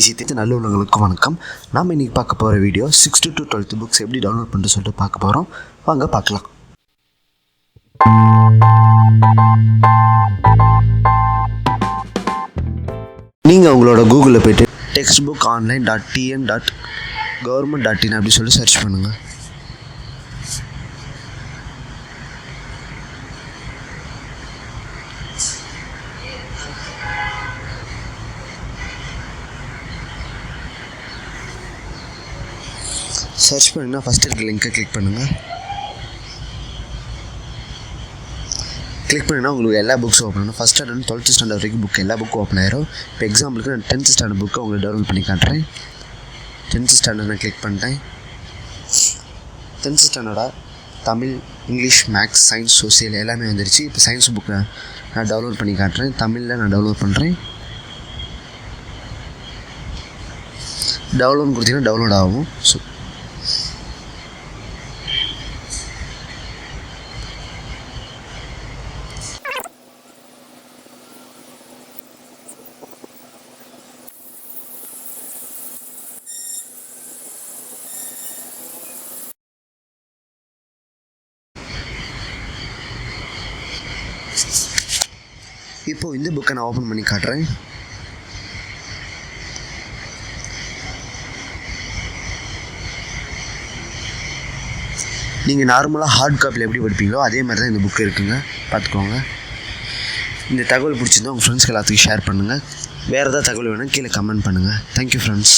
விஷயத்தை நல்ல உள்ளவங்களுக்கும் வணக்கம். நாம் இன்றைக்கி பார்க்க போகிற video sixth to twelfth books எப்படி டவுன்லோட் பண்ணிட்டு சொல்லிட்டு பார்க்க போகிறோம் வாங்க பார்க்கலாம். நீங்கள் உங்களோட கூகுளில் போய்ட்டு textbook online dot TN dot government dot in அப்படின்னு சொல்லி சர்ச் பண்ணுங்கள் சர்ச் பண்ணிங்கன்னா ஃபஸ்ட் இருக்க லிங்க்கை கிளிக் பண்ணுங்கள் கிளிக் பண்ணிங்கன்னா உங்களுக்கு எல்லா புக்ஸும் ஓப்பன் ஆகும். ஃபஸ்ட் ஸ்டாண்டர்ட் டுவெல்த் ஸ்டாண்டர்ட் வரைக்கும் புக் எல்லா புக்கும் ஓப்பன் ஆயிரும். இப்போ எக்ஸாம்பிளுக்கு நான் டென்த் ஸ்டாண்டர்ட் புக்கை உங்களுக்கு டவுன்லோட் பண்ணி காட்டுறேன். டென்த் ஸ்டாண்டர்ட் நான் கிளிக் பண்ணிட்டேன். டென்த் ஸ்டாண்டர்டாக Tamil English maths science social எல்லாமே வந்துருச்சு. இப்போ சயின்ஸ் புக்கை நான் டவுன்லோட் பண்ணி காட்டுறேன். தமிழில் நான் டவுன்லோட் பண்ணுறேன் டவுன்லோட் கொடுத்தீங்கன்னா டவுன்லோட் ஆகும். ஸோ இப்போது இந்த புக்கை நான் ஓப்பன் பண்ணி காட்டுறேன். நீங்கள் நார்மலாக ஹார்ட் காப்பியில் எப்படி படிப்பீங்களோ அதே மாதிரி தான் இந்த புக்கு இருக்குங்க. பார்த்துக்கோங்க. இந்த தகவல் பிடிச்சிருந்தா உங்கள் ஃப்ரெண்ட்ஸ்க்கு எல்லாத்துக்கும் ஷேர் பண்ணுங்கள் வேறு ஏதாவது தகவல் வேணும் கீழே கமெண்ட் பண்ணுங்கள் தேங்க்யூ ஃப்ரெண்ட்ஸ்